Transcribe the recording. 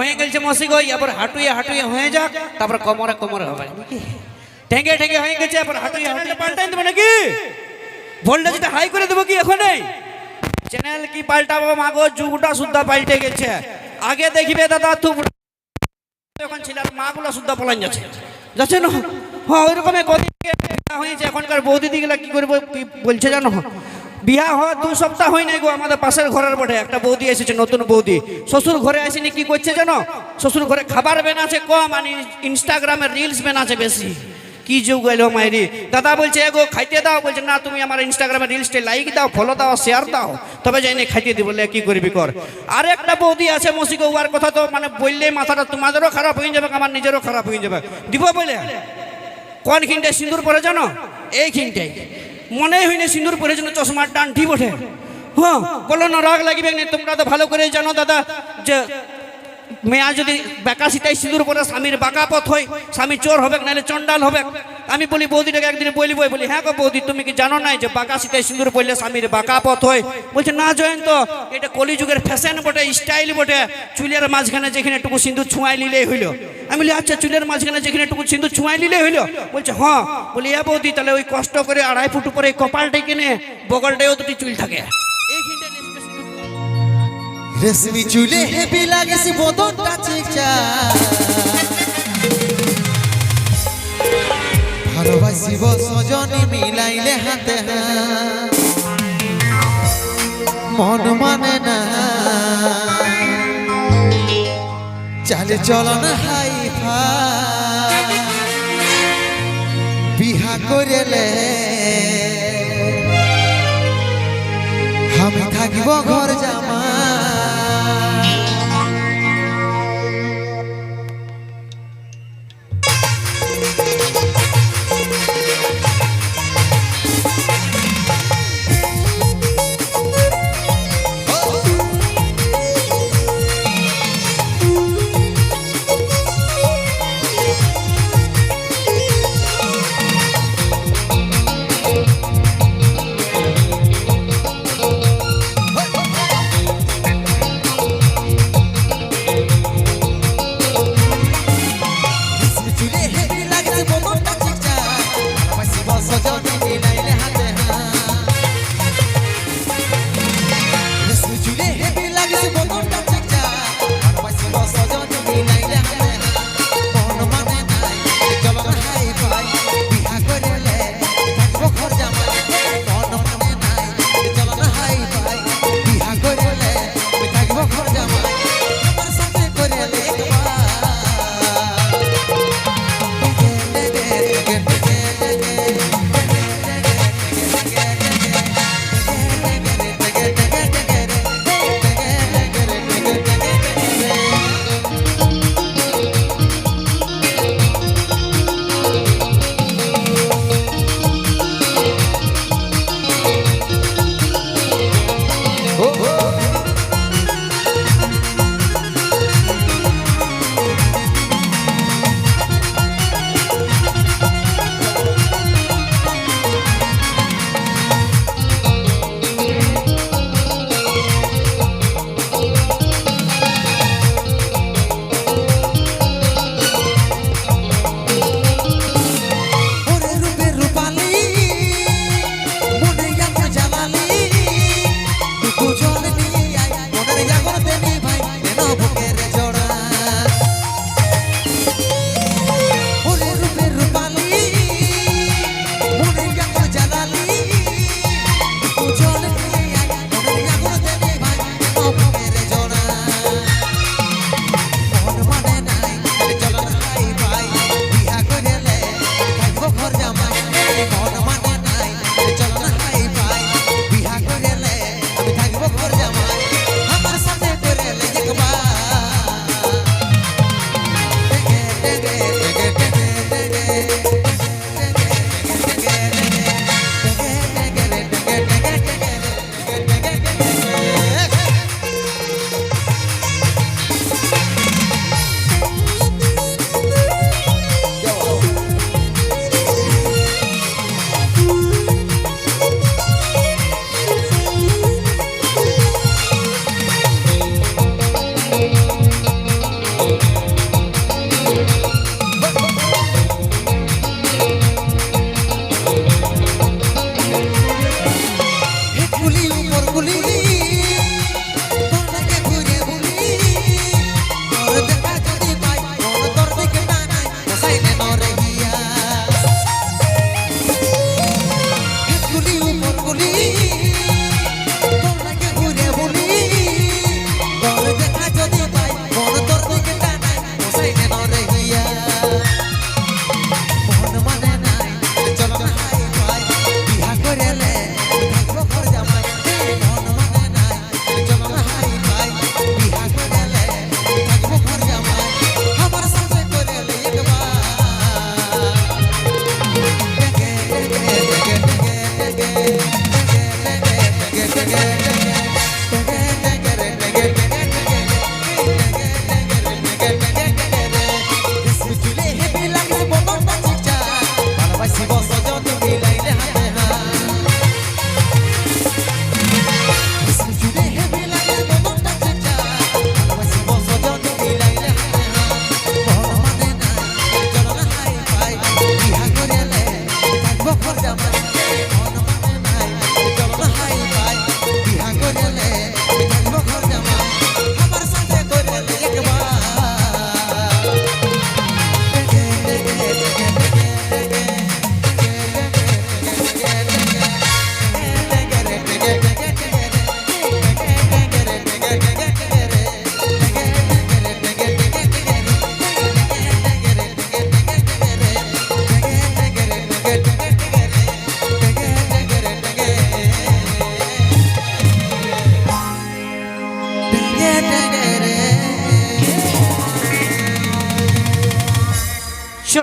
হয়ে গেছে মসি গই, এবার হাঁটুয়ে হাঁটুয়ে হয়ে যাক, তারপর কোমরে কোমরে হবে। ঠেঙ্গে ঠেঙ্গে হয়ে গেছে, এবার হাঁটুয়ে হাঁটুয়ে। পাল্টাই দেবো নাকি? ভোল্টেজটা হাই করে দেবো কি এখনই? চ্যানেল কি পাল্টাবো? মাগো, যুগটা সুদ্ধা পাল্টে গেছে। আগে দেখিবে দাদা তুই এখন ছিল মাগুলো সুদ্ধা পলান যাচ্ছে। যাচ্ছে না? হ্যাঁ ওইরকমই কদিন হয়েছে। এখনকার বৌদি দিগুলা কি করব বলছে জানো? বিয়া হওয়া দু সপ্তাহ হয় নাই গো, আমাদের পাশের ঘরের বটে। একটা বৌদি এসেছে, নতুন বৌদি। শ্বশুর ঘরে আসেনি, কি করছে জানো? শ্বশুর ঘরে খাবার বেনাছে কম আর ইনস্টাগ্রামে রিলস বেনাছে বেশি। কি যুগ এলো মাইরি। দাদা বলছে এগো খাইতে দাও। বলছে, না, তুমি আমার ইনস্টাগ্রামে রিলসটা লাইক দাও ফলো দাও শেয়ার দাও। তবে যাইনি খাইতে দিব বলে কি করবি কর? আর একটা বৌদি আছে মসিকে উয়ার কথা তো মানে বললে মাথাটা তোমাদেরও খারাপ হয়ে যাবে, আমার নিজেরও খারাপ হয়ে যাবে। দিব বলে? কোন খিনটায় সিঁদুর পরে জানো? এই খিনটাই মনে হয়নি সিঁদুর পরে যেন চশমার টান ঠিক ওঠে হ্যাঁ বলো না, রাগ লাগিবে না, তোমরা তো ভালো করে জানো দাদা, যে মেয়া যদি বেকা সিটাই সিঁদুর পরে স্বামীর বাঁকা পথ হয়, স্বামী চোর হবে নাহলে চন্ডাল হবে আমি বলি, বৌদিটাকে একদিন বলি বই বলি হ্যাঁ গো বৌদি, তুমি কি জানো নাই যে বাঁকা সিটাই সিঁদুর পড়লে স্বামীর বাঁকা পথ হয়? বলছে, না জয়ন্ত, এটা কলিযুগের ফ্যাশন বটে স্টাইল বটে। চুলের মাঝখানে যেখানে টুকু সিঁদুর ছোঁয়াই নিলেই হইল। আমি বলি আচ্ছা চুলের মাঝখানে যেখানে টুকু সিঁদুর ছুঁয়াই নিলেই হইল? বলছে হ্যাঁ। বলি, এ বৌদি, তাহলে ওই কষ্ট করে আড়াই ফুট উপরে কপালটাই কিনে বগলটাও দুটি চুল থাকে। রেশমি চুলে। হেবি লাগেছে বদনটা চিকচা। ভালোবাসিব সজনী মিলাইলে হাতে মন মানে না। চালে চলন হাই বিহা করেলে আমি থাকিব ঘর জামা